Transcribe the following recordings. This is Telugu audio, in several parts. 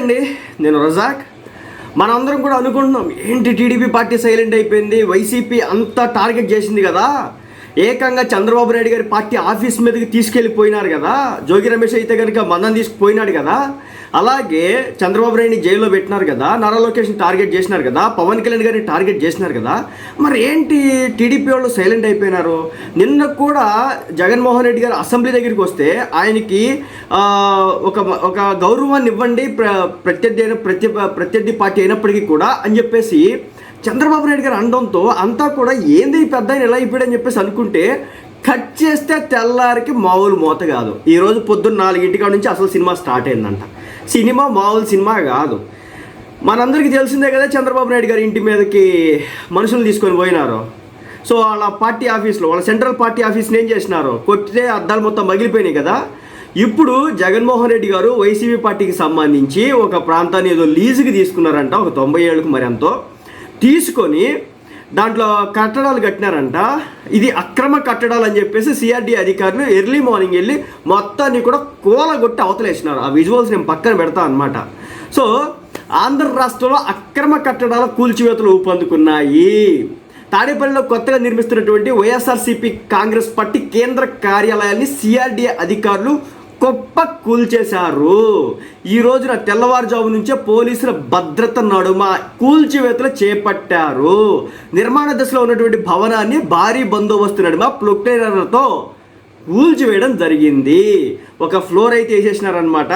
అండి నేను రజాక్. మనందరం కూడా అనుకుంటున్నాం ఏంటి టీడీపీ పార్టీ సైలెంట్ అయిపోయింది వైసీపీ అంతా టార్గెట్ చేసింది కదా. ఏకంగా చంద్రబాబు నాయుడు గారి పార్టీ ఆఫీస్ మీదకి తీసుకెళ్ళిపోయినారు కదా. జోగి రమేష్ అయితే కనుక మందం తీసుకుపోయినాడు కదా. అలాగే చంద్రబాబు నాయుడిని జైల్లో పెట్టినారు కదా. నారా లోకేష్ని టార్గెట్ చేసినారు కదా. పవన్ కళ్యాణ్ గారిని టార్గెట్ చేసినారు కదా. మరి ఏంటి టీడీపీ వాళ్ళు సైలెంట్ అయిపోయినారు? నిన్న కూడా జగన్మోహన్ రెడ్డి గారు అసెంబ్లీ దగ్గరికి వస్తే ఆయనకి ఒక ఒక గౌరవాన్ని ఇవ్వండి. ప్ర ప్రత్యర్థి అయిన ప్రతి ప్రత్యర్థి పార్టీ అయినప్పటికీ కూడా అని చెప్పేసి చంద్రబాబు నాయుడు గారు అనడంతో అంతా కూడా ఏంది పెద్ద ఆయన ఎలా అయిపోయాడని చెప్పేసి అనుకుంటే కట్ చేస్తే తెల్లారికి మామూలు మూత కాదు. ఈరోజు పొద్దున్న నాలుగింటికాడ నుంచి అసలు సినిమా స్టార్ట్ అయిందంట. సినిమా మామూలు సినిమా కాదు. మనందరికీ తెలిసిందే కదా చంద్రబాబు నాయుడు గారి ఇంటి మీదకి మనుషులు తీసుకొని పోయినారు. సో వాళ్ళ పార్టీ ఆఫీస్లో వాళ్ళ సెంట్రల్ పార్టీ ఆఫీస్ని ఏం చేసినారు? కొట్టితే అద్దాలు మొత్తం మగిలిపోయినాయి కదా. ఇప్పుడు జగన్మోహన్ రెడ్డి గారు వైసీపీ పార్టీకి సంబంధించి ఒక ప్రాంతాన్ని ఏదో లీజుకి తీసుకున్నారంట ఒక తొంభై ఏళ్ళకు మరి ఎంతో తీసుకొని దాంట్లో కట్టడాలు కట్టినారంట. ఇది అక్రమ కట్టడాలు అని చెప్పేసి సిఆర్డీ అధికారులు ఎర్లీ మార్నింగ్ వెళ్ళి మొత్తాన్ని కూడా కూలగొట్టి అవతలేసినారు. ఆ విజువల్స్ నేను పక్కన పెడతా అనమాట సో ఆంధ్ర రాష్ట్రంలో అక్రమ కట్టడాల కూల్చివేతలు ఊపందుకున్నాయి. తాడేపల్లిలో కొత్తగా నిర్మిస్తున్నటువంటి వైఎస్ఆర్సీపీ కాంగ్రెస్ పార్టీ కేంద్ర కార్యాలయాన్ని సిఆర్డీఏ అధికారులు గొప్ప కూల్చేశారు ఈ రోజున తెల్లవారుజాము నుంచే పోలీసుల భద్రత నడుమ కూల్చివేతలు చేపట్టారు. నిర్మాణ దశలో ఉన్నటువంటి భవనాన్ని భారీ బందోబస్తు నడుమ ప్లొక్టైనర్లతో కూల్చివేయడం జరిగింది. ఒక ఫ్లోర్ అయితే వేసేసినారనమాట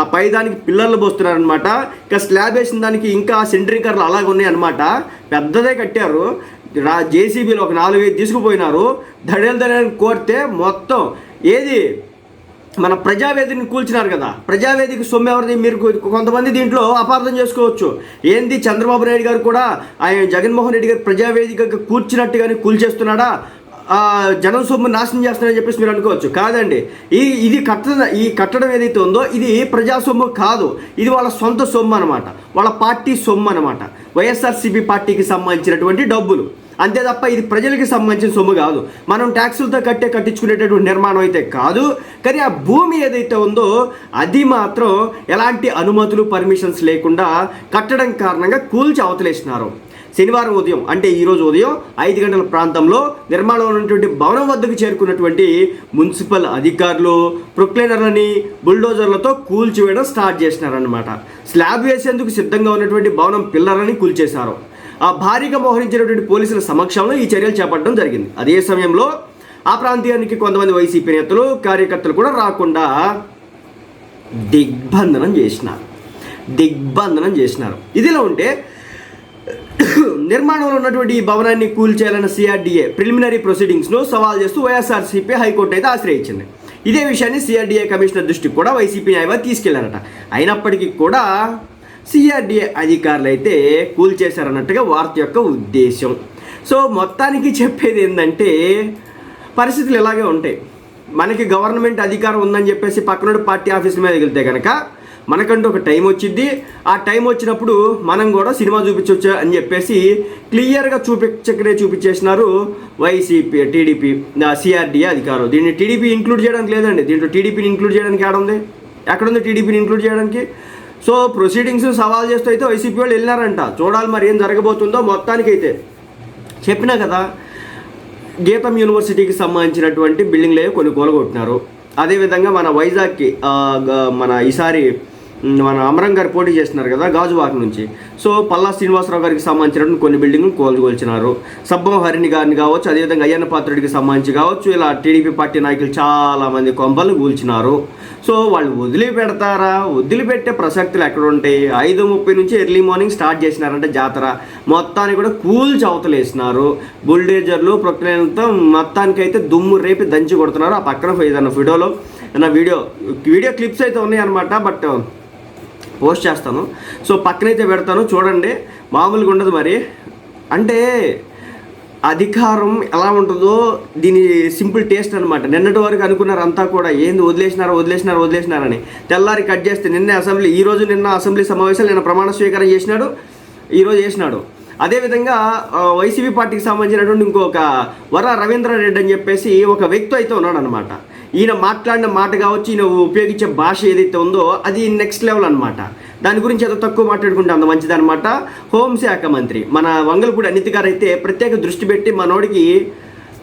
ఆ పై దానికి పిల్లర్లు పోస్తున్నారనమాట ఇంకా స్లాబ్ వేసిన దానికి ఇంకా సెంట్రింకర్లు అలాగే ఉన్నాయి అనమాట పెద్దదే కట్టారు. జేసీబీలు ఒక నాలుగైదు తీసుకుపోయినారు. దడేలు దడేలు కోరితే మొత్తం ఏది? మన ప్రజావేదిని కూల్చినారు కదా. ప్రజావేదిక సొమ్ము ఎవరిది? మీరు కొంతమంది దీంట్లో అపార్థం చేసుకోవచ్చు. ఏంది? చంద్రబాబు నాయుడు గారు కూడా ఆయన జగన్మోహన్ రెడ్డి గారు ప్రజావేదిక కూర్చున్నట్టుగానే కూల్చేస్తున్నాడా? జనం సొమ్ము నాశనం చేస్తున్నారని చెప్పేసి మీరు అనుకోవచ్చు. కాదండి. ఈ ఇది కట్టడం ఈ కట్టడం ఏదైతే ఉందో ఇది ప్రజా సొమ్ము కాదు. ఇది వాళ్ళ సొంత సొమ్ము అనమాట వాళ్ళ పార్టీ సొమ్ము అనమాట వైఎస్ఆర్సీపీ పార్టీకి సంబంధించినటువంటి డబ్బులు. అంతే తప్ప ఇది ప్రజలకి సంబంధించిన సొమ్ము కాదు. మనం ట్యాక్సులతో కట్టే కట్టించుకునేటటువంటి నిర్మాణం అయితే కాదు. కానీ ఆ భూమి ఏదైతే ఉందో అది మాత్రం ఎలాంటి అనుమతులు పర్మిషన్స్ లేకుండా కట్టడం కారణంగా కూల్చి అవతలేసినారు. శనివారం ఉదయం అంటే ఈరోజు ఉదయం ఐదు గంటల ప్రాంతంలో నిర్మాణంలో ఉన్నటువంటి భవనం వద్దకు చేరుకున్నటువంటి మున్సిపల్ అధికారులు ప్రొక్లైనర్లని బుల్డోజర్లతో కూల్చివేయడం స్టార్ట్ చేసినారనమాట స్లాబ్ వేసేందుకు సిద్ధంగా ఉన్నటువంటి భవనం పిల్లర్లని కూల్చేశారు. భారీగా మోహరించినటువంటి పోలీసుల సమక్షంలో ఈ చర్యలు చేపట్టడం జరిగింది. అదే సమయంలో ఆ ప్రాంతానికి కొంతమంది వైసీపీ నేతలు కార్యకర్తలు కూడా రాకుండా దిగ్బంధనం చేసినారు. దిగ్బంధనం చేసినారు. ఇదిలా ఉంటే నిర్మాణంలో ఉన్నటువంటి ఈ భవనాన్ని కూల్చేయాలన్న సిఆర్డీఏ ప్రిలిమినరీ ప్రొసీడింగ్స్ను సవాల్ చేస్తూ వైఎస్ఆర్సీపీ హైకోర్టు అయితే ఆశ్రయించింది. ఇదే విషయాన్ని సిఆర్డీఏ కమిషనర్ దృష్టికి కూడా వైసీపీ న్యాయవాది తీసుకెళ్ళారట. అయినప్పటికీ కూడా సిఆర్డీఏ అధికారులు అయితే కూల్చేశారన్నట్టుగా వార్త యొక్క ఉద్దేశం. సో మొత్తానికి చెప్పేది ఏంటంటే పరిస్థితులు ఇలాగే ఉంటాయి. మనకి గవర్నమెంట్ అధికారం ఉందని చెప్పేసి పక్కనోడు పార్టీ ఆఫీస్ మీద వెళ్తే కనుక మనకంటూ ఒక టైం వచ్చింది ఆ టైం వచ్చినప్పుడు మనం కూడా సినిమా చూపించవచ్చు అని చెప్పేసి క్లియర్గా చూపించకనే చూపించేసినారు వైసీపీ టీడీపీ సిఆర్డీఏ అధికారులు. దీన్ని టీడీపీ ఇంక్లూడ్ చేయడానికి లేదండి. దీంట్లో టీడీపీని ఇంక్లూడ్ చేయడానికి ఏడుంది? ఎక్కడుంది టీడీపీని ఇంక్లూడ్ చేయడానికి? సో ప్రొసీడింగ్స్ సవాల్ చేస్తూ అయితే వైసీపీ వాళ్ళు వెళ్ళినారంట. చూడాలి మరి ఏం జరగబోతుందో మొత్తానికైతే. చెప్పినా కదా గీతం యూనివర్సిటీకి సంబంధించినటువంటి బిల్డింగ్లు కొన్ని కూలగొట్టినారు అదేవిధంగా మన వైజాగ్కి మన ఈసారి మన అమరం గారు పోటీ చేస్తున్నారు కదా గాజువాక నుంచి. సో పల్లా శ్రీనివాసరావు గారికి సంబంధించిన కొన్ని బిల్డింగ్లు కోల్గొల్చినారు సబ్బం హరిణి గారిని కావచ్చు అదేవిధంగా అయ్యన్న పాత్రుడికి సంబంధించి కావచ్చు ఇలా టీడీపీ పార్టీ నాయకులు చాలామంది కొంపలు కూల్చినారు. సో వాళ్ళు వదిలిపెడతారా? వదిలిపెట్టే ప్రసక్తులు ఎక్కడ ఉంటాయి ఐదు ముప్పై నుంచి ఎర్లీ మార్నింగ్ స్టార్ట్ చేసినారంటే జాతర. మొత్తాన్ని కూడా కూల్చి అవతలేసినారు. బుల్డేజర్లు ప్రొక్లైన్లతో మొత్తానికి అయితే దుమ్ము రేపి దంచి కొడుతున్నారు. ఆ పక్కన ఏదైనా ఫోటోలో నా వీడియో వీడియో క్లిప్స్ అయితే ఉన్నాయన్నమాట బట్ పోస్ట్ చేస్తాను. సో పక్కనైతే పెడతాను. చూడండి మామూలుగా ఉండదు మరి. అంటే అధికారం ఎలా ఉంటుందో దీని సింపుల్ టేస్ట్ అనమాట నిన్నటి వరకు అనుకున్నారు అంతా కూడా ఏంది వదిలేసినారు వదిలేసినారు వదిలేసినారని తెల్లారి కట్ చేస్తే నిన్న అసెంబ్లీ ఈ రోజు నిన్న అసెంబ్లీ సమావేశాలు నిన్న ప్రమాణ స్వీకారం చేసినాడు ఈరోజు చేసినాడు. అదేవిధంగా వైసీపీ పార్టీకి సంబంధించినటువంటి ఇంకొక వర రవీంద్రారెడ్డి అని చెప్పేసి ఒక వ్యక్తి అయితే ఉన్నాడు అనమాట ఈయన మాట్లాడిన మాట కావచ్చు ఈయన ఉపయోగించే భాష ఏదైతే ఉందో అది నెక్స్ట్ లెవెల్ అనమాట దాని గురించి ఏదో తక్కువ మాట్లాడుకుంటే అంత మంచిదనమాట హోంశాఖ మంత్రి మన వంగలపూడి అనిత గారు అయితే ప్రత్యేక దృష్టి పెట్టి మనోడికి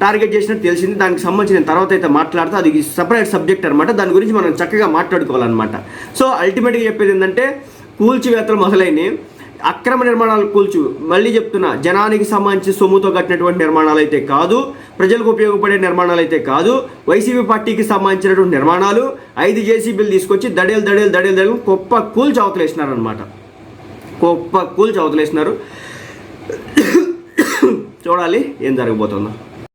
టార్గెట్ చేసినట్టు తెలిసింది. దానికి సంబంధించిన తర్వాత అయితే మాట్లాడితే అది సపరేట్ సబ్జెక్ట్ అనమాట దాని గురించి మనం చక్కగా మాట్లాడుకోవాలన్నమాట. సో అల్టిమేట్గా చెప్పేది ఏంటంటే కూల్చివేతలు మొదలైనవి. అక్రమ నిర్మాణాలు కూల్చు మళ్ళీ చెప్తున్నా జనానికి సంబంధించి సొమ్ముతో కట్టినటువంటి నిర్మాణాలు అయితే కాదు ప్రజలకు ఉపయోగపడే నిర్మాణాలు అయితే కాదు వైసీపీ పార్టీకి సంబంధించినటువంటి నిర్మాణాలు ఐదు జేసీబీలు తీసుకొచ్చి దడేలు దడేలు దడేలు దడేలు గొప్ప కూల్చి అవతలేసినారనమాట గొప్ప కూల్చి అవతలేసినారు. చూడాలి ఏం జరగబోతుందో.